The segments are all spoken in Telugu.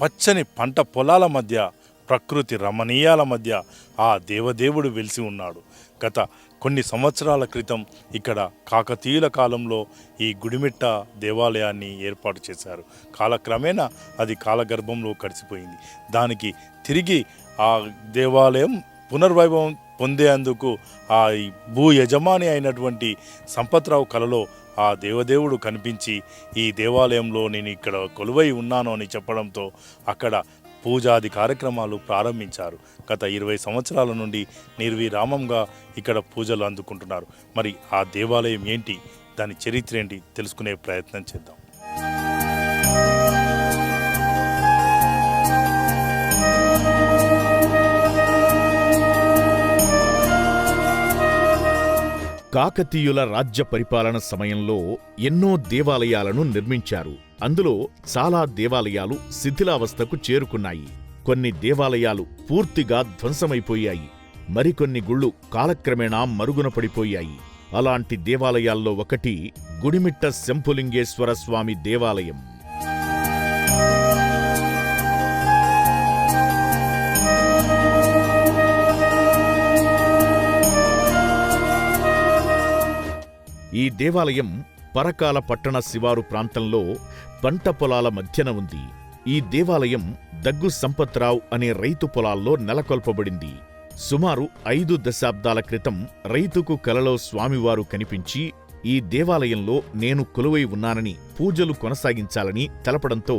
పచ్చని పంట పొలాల మధ్య ప్రకృతి రమణీయాల మధ్య ఆ దేవదేవుడు వెలిసి ఉన్నాడు. గత కొన్ని సంవత్సరాల క్రితం ఇక్కడ కాకతీయుల కాలంలో ఈ గుడిమిట్ట దేవాలయాన్ని ఏర్పాటు చేశారు. కాలక్రమేణా అది కాలగర్భంలో కలిసిపోయింది. దానికి తిరిగి ఆ దేవాలయం పునర్వైభవం పొందేందుకు ఆ భూ యజమాని అయినటువంటి సంపత్రావు కలలో ఆ దేవదేవుడు కనిపించి ఈ దేవాలయంలో నేను ఇక్కడ కొలువై ఉన్నాను అని చెప్పడంతో అక్కడ పూజాది కార్యక్రమాలు ప్రారంభించారు. గత ఇరవై సంవత్సరాల నుండి నిర్విరామంగా ఇక్కడ పూజలు అందుకుంటున్నారు. మరి ఆ దేవాలయం ఏంటి? దాని చరిత్ర ఏంటి? తెలుసుకునే ప్రయత్నం చేద్దాం. కాకతీయుల రాజ్య పరిపాలన సమయంలో ఎన్నో దేవాలయాలను నిర్మించారు. అందులో చాలా దేవాలయాలు శిథిలావస్థకు చేరుకున్నాయి. కొన్ని దేవాలయాలు పూర్తిగా ధ్వంసమైపోయాయి. మరికొన్ని గుళ్ళు కాలక్రమేణా మరుగున పడిపోయాయి. అలాంటి దేవాలయాల్లో ఒకటి గుడిమిట్ట శంభులింగేశ్వర స్వామి దేవాలయం. ఈ దేవాలయం పరకాల పట్టణ శివారు ప్రాంతంలో పంట పొలాల మధ్యన ఉంది. ఈ దేవాలయం దగ్గు సంపత్రావు అనే రైతు పొలాల్లో నెలకొల్పబడింది. సుమారు ఐదు దశాబ్దాల క్రితం రైతుకు కలలో స్వామివారు కనిపించి ఈ దేవాలయంలో నేను కొలువై ఉన్నానని పూజలు కొనసాగించాలని తెలపడంతో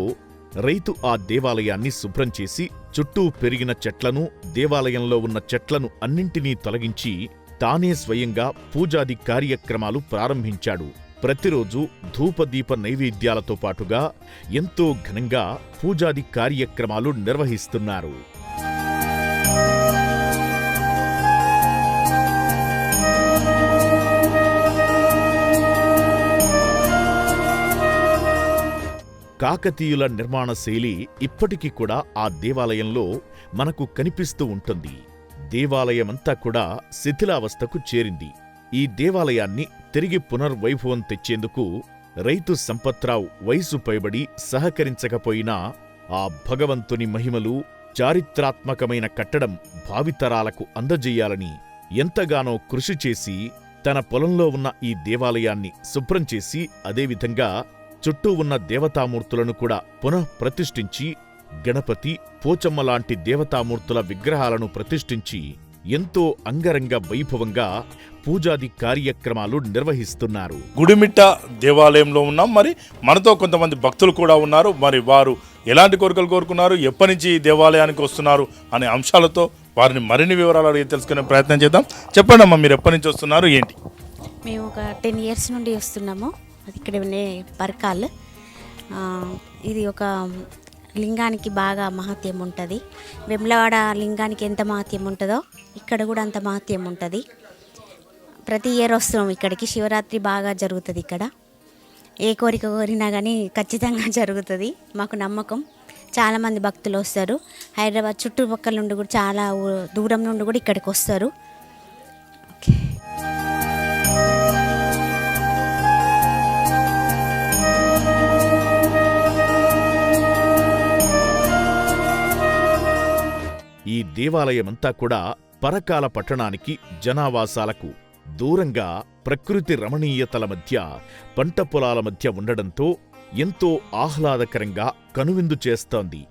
రైతు ఆ దేవాలయాన్ని శుభ్రం చేసి చుట్టూ పెరిగిన చెట్లను దేవాలయంలో ఉన్న చెట్లను అన్నింటినీ తొలగించి తానే స్వయంగా పూజాది కార్యక్రమాలు ప్రారంభించాడు. ప్రతిరోజు ధూపదీప నైవేద్యాలతో పాటుగా ఎంతో ఘనంగా పూజాది కార్యక్రమాలు నిర్వహిస్తున్నారు. కాకతీయుల నిర్మాణ శైలి ఇప్పటికీ కూడా ఆ దేవాలయంలో మనకు కనిపిస్తూ ఉంటుంది. దేవాలయమంతా కూడా శిథిలావస్థకు చేరింది. ఈ దేవాలయాన్ని తిరిగి పునర్వైభవం తెచ్చేందుకు రైతు సంపత్రావు వయసు పైబడి సహకరించకపోయినా ఆ భగవంతుని మహిమలు చారిత్రాత్మకమైన కట్టడం భావితరాలకు అందజేయాలని ఎంతగానో కృషి చేసి తన పొలంలో ఉన్న ఈ దేవాలయాన్ని శుభ్రం చేసి అదేవిధంగా చుట్టూ ఉన్న దేవతామూర్తులను కూడా పునః ప్రతిష్ఠించి గణపతి పోచమ్మ లాంటి దేవతామూర్తుల విగ్రహాలను ప్రతిష్ఠించి ఎంతో అంగరంగ వైభవంగా పూజాది కార్యక్రమాలు నిర్వహిస్తున్నారు. గుడిమిట్ట దేవాలయంలో ఉన్నాం. మరి మనతో కొంతమంది భక్తులు కూడా ఉన్నారు. మరి వారు ఎలాంటి కోరికలు కోరుకున్నారు? ఎప్పటి నుంచి ఈ దేవాలయానికి వస్తున్నారు? అనే అంశాలతో వారిని మరిన్ని వివరాలు అడిగి తెలుసుకునే ప్రయత్నం చేద్దాం. చెప్పండి అమ్మా మీరు ఎప్పటి నుంచి వస్తున్నారు? ఏంటి? మేము ఒక టెన్ ఇయర్స్ నుండి వస్తున్నాము. అది ఇక్కడ పరకాల్. ఆ, ఇది ఒక లింగానికి బాగా మహత్యం ఉంటుంది. వెమ్లవాడ లింగానికి ఎంత మహత్యం ఉంటుందో ఇక్కడ కూడా అంత మహత్యం ఉంటుంది. ప్రతి ఇయర్ వస్తున్నాం ఇక్కడికి. శివరాత్రి బాగా జరుగుతుంది ఇక్కడ. ఏ కోరిక కోరినా కానీ ఖచ్చితంగా జరుగుతుంది. మాకు నమ్మకం. చాలామంది భక్తులు వస్తారు. హైదరాబాద్ చుట్టుపక్కల నుండి కూడా చాలా దూరం నుండి కూడా ఇక్కడికి వస్తారు. ఈ దేవాలయమంతా కూడా పరకాల పట్టణానికి జనావాసాలకు దూరంగా ప్రకృతి రమణీయతల మధ్య పంట పొలాల మధ్య ఉండడంతో ఎంతో ఆహ్లాదకరంగా కనువిందు చేస్తోంది.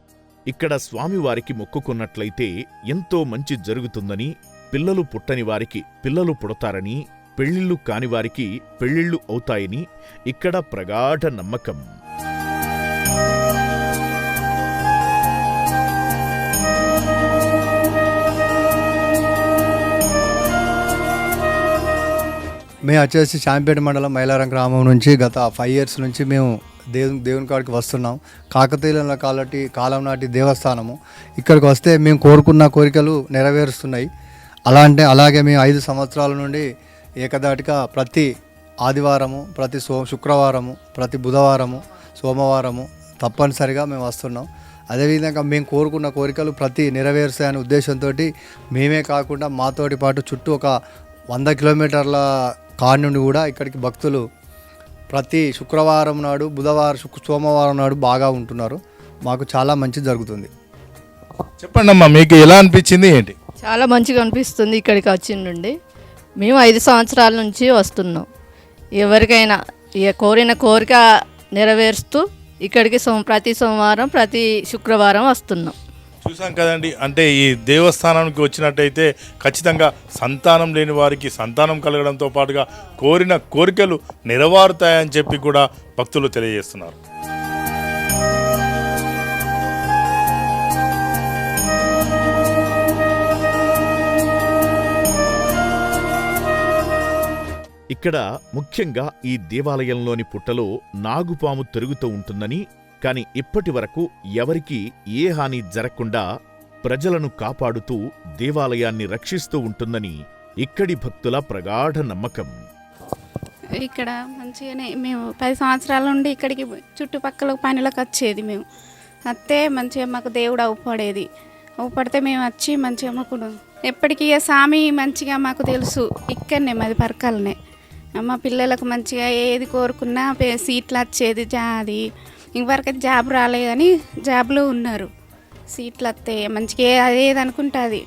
ఇక్కడ స్వామివారికి మొక్కుకున్నట్లయితే ఎంతో మంచి జరుగుతుందని పిల్లలు పుట్టని వారికి పిల్లలు పుడతారని పెళ్ళిళ్ళు కానివారికి పెళ్ళిళ్ళు అవుతాయని ఇక్కడ ప్రగాఢ నమ్మకం. మేము వచ్చేసి శాంపేట మండలం మైలారం గ్రామం నుంచి గత ఫైవ్ ఇయర్స్ నుంచి మేము దేవుని దేవుని కాడికి వస్తున్నాం. కాకతీయుల కాలటి కాలం నాటి దేవస్థానము. ఇక్కడికి వస్తే మేము కోరుకున్న కోరికలు నెరవేరుస్తున్నాయి. అలా అంటే అలాగే మేము ఐదు సంవత్సరాల నుండి ఏకదాటిగా ప్రతి ఆదివారము ప్రతి సో శుక్రవారము ప్రతి బుధవారము సోమవారము తప్పనిసరిగా మేము వస్తున్నాం. అదేవిధంగా మేము కోరుకున్న కోరికలు ప్రతి నెరవేరుస్తాయనే ఉద్దేశంతో మేమే కాకుండా మాతోటి పాటు చుట్టూ ఒక వంద కిలోమీటర్ల నుండి కూడా ఇక్కడికి భక్తులు ప్రతి శుక్రవారం నాడు బుధవారం శుక్ సోమవారం నాడు బాగా ఉంటున్నారు. మాకు చాలా మంచి జరుగుతుంది. చెప్పండి అమ్మా మీకు ఎలా అనిపించింది ఏంటి? చాలా మంచిగా అనిపిస్తుంది ఇక్కడికి వచ్చిండండి మేము ఐదు సంవత్సరాల నుంచి వస్తున్నాం. ఎవరికైనా ఇక కోరిన కోరిక నెరవేరుస్తూ ఇక్కడికి సోమ ప్రతి సోమవారం ప్రతి శుక్రవారం వస్తున్నాం. చూసాం కదండి. అంటే ఈ దేవస్థానానికి వచ్చినట్టయితే ఖచ్చితంగా సంతానం లేని వారికి సంతానం కలగడంతో పాటుగా కోరిన కోరికలు నెరవేరుతాయని చెప్పి కూడా భక్తులు తెలియజేస్తున్నారు. ఇక్కడ ముఖ్యంగా ఈ దేవాలయంలోని పుట్టలో నాగుపాము తిరుగుతూ ఉంటుందని కాని ఇప్పటి వరకు ఎవరికీ ఏ హాని జరగకుండా ప్రజలను కాపాడుతూ దేవాలయాన్ని రక్షిస్తూ ఉంటుందని ఇక్కడి భక్తుల ప్రగాఢ నమ్మకం. ఇక్కడ మంచిగానే మేము పది సంవత్సరాల నుండి ఇక్కడికి చుట్టుపక్కల పనులకు వచ్చేది మేము. అత్తే మంచిగా మాకు దేవుడు అవుపడేది. అవుపడితే మేము వచ్చి మంచిగా మాకు ఎప్పటికీ స్వామి మంచిగా మాకు తెలుసు. ఇక్కడనే మాది పరకాలనే. మా పిల్లలకు మంచిగా ఏది కోరుకున్నా సీట్లు వచ్చేది జా అది ఇంతవరకు జాబ్ రాలే కానీ జాబ్లో ఉన్నారు. సీట్లు వస్తాయి మంచిగా ఏ- అది ఏది అనుకుంటే అది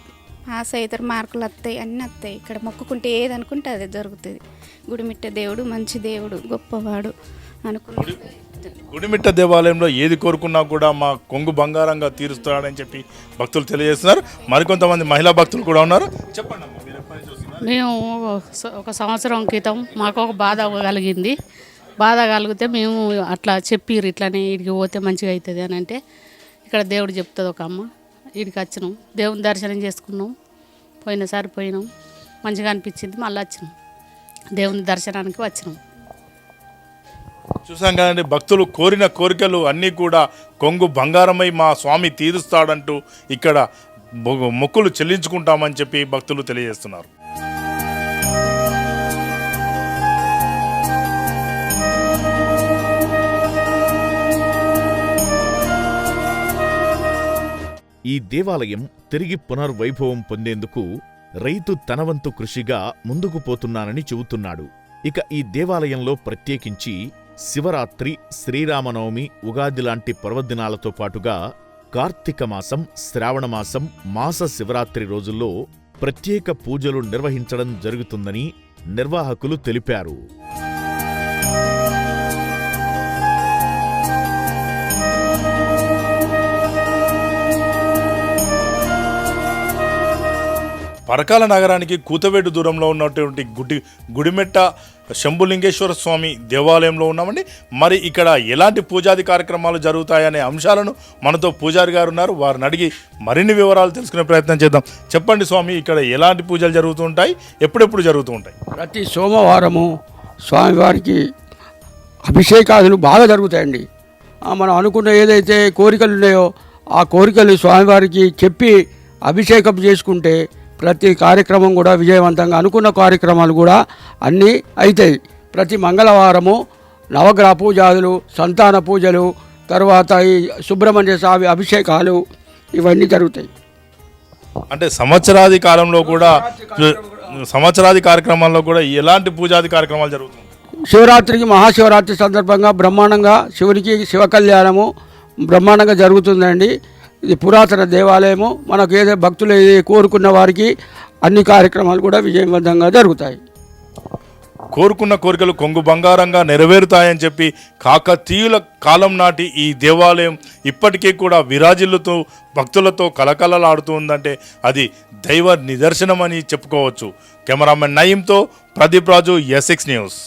పాస్ అవుతారు మార్కులు వస్తాయి అన్నీ వస్తాయి ఇక్కడ మొక్కుకుంటే ఏది అనుకుంటే అదే జరుగుతుంది గుడిమిట్ట దేవుడు మంచి దేవుడు గొప్పవాడు అనుకుంటే గుడిమిట్ట దేవాలయంలో ఏది కోరుకున్నా కూడా మా కొంగు బంగారంగా తీరుస్తాడని చెప్పి భక్తులు తెలియజేస్తున్నారు. మరికొంతమంది మహిళా భక్తులు కూడా ఉన్నారు. చెప్పండి? మేము ఒక సంవత్సరం క్రితం మాకు ఒక బాధ కలిగింది. బాధ కలిగితే మేము అట్లా చెప్పిర్రు ఇట్లానే ఇడికి పోతే మంచిగా అవుతుంది అని అంటే ఇక్కడ దేవుడు చెప్తుంది ఒక అమ్మ. ఇడికి వచ్చినాం. దేవుని దర్శనం చేసుకున్నాం. పోయినసారి పోయినాం. మంచిగా అనిపించింది. మళ్ళీ వచ్చినాం. దేవుని దర్శనానికి వచ్చినాం. చూసాం కదండి భక్తులు కోరిన కోరికలు అన్నీ కూడా కొంగు బంగారమై మా స్వామి తీరుస్తాడంటూ ఇక్కడ మొక్కులు చెల్లించుకుంటామని చెప్పి భక్తులు తెలియజేస్తున్నారు. ఈ దేవాలయం తిరిగి పునర్వైభవం పొందేందుకు రైతు తనవంతు కృషిగా ముందుకు పోతున్నానని చెబుతున్నాడు. ఇక ఈ దేవాలయంలో ప్రత్యేకించి శివరాత్రి శ్రీరామనవమి ఉగాది లాంటి పర్వదినాలతో పాటుగా కార్తీక మాసం శ్రావణమాసం మాస శివరాత్రి రోజుల్లో ప్రత్యేక పూజలు నిర్వహించడం జరుగుతుందని నిర్వాహకులు తెలిపారు. పరకాల నగరానికి కూతవేటు దూరంలో ఉన్నటువంటి గుడి గుడిమెట్ట శంభులింగేశ్వర స్వామి దేవాలయంలో ఉన్నామండి. మరి ఇక్కడ ఎలాంటి పూజాది కార్యక్రమాలు జరుగుతాయనే అంశాలను మనతో పూజారి గారు ఉన్నారు. వారిని అడిగి మరిన్ని వివరాలు తెలుసుకునే ప్రయత్నం చేద్దాం. చెప్పండి స్వామి ఇక్కడ ఎలాంటి పూజలు జరుగుతూ ఉంటాయి? ఎప్పుడెప్పుడు జరుగుతూ ఉంటాయి? ప్రతి సోమవారము స్వామివారికి అభిషేకాదులు బాగా జరుగుతాయండి. మనం అనుకున్న ఏదైతే కోరికలు ఉన్నాయో ఆ కోరికలు స్వామివారికి చెప్పి అభిషేకం చేసుకుంటే ప్రతి కార్యక్రమం కూడా విజయవంతంగా అనుకున్న కార్యక్రమాలు కూడా అన్నీ అవుతాయి ప్రతి మంగళవారము నవగ్రహ పూజాదులు సంతాన పూజలు తర్వాత ఈ సుబ్రహ్మణ్య స్వామి అభిషేకాలు ఇవన్నీ జరుగుతాయి. అంటే సంవత్సరాది కాలంలో కూడా సంవత్సరాది కార్యక్రమాల్లో కూడా ఎలాంటి పూజాది కార్యక్రమాలు జరుగుతుంది శివరాత్రికి మహాశివరాత్రి సందర్భంగా బ్రహ్మాండంగా శివునికి శివ కళ్యాణము బ్రహ్మాండంగా జరుగుతుందండి. ఇది పురాతన దేవాలయము. మనకు ఏదో భక్తులు కోరుకున్న వారికి అన్ని కార్యక్రమాలు కూడా విజయవంతంగా జరుగుతాయి. కోరుకున్న కోరికలు కొంగు బంగారంగా నెరవేరుతాయని చెప్పి కాకతీయుల కాలం నాటి ఈ దేవాలయం ఇప్పటికీ కూడా విరాజిల్లుతూ భక్తులతో కలకలలాడుతూ ఉందంటే అది దైవ నిదర్శనమని చెప్పుకోవచ్చు. కెమెరామెన్ నయీంతో ప్రదీప్ రాజు ఎస్ఎక్స్ న్యూస్.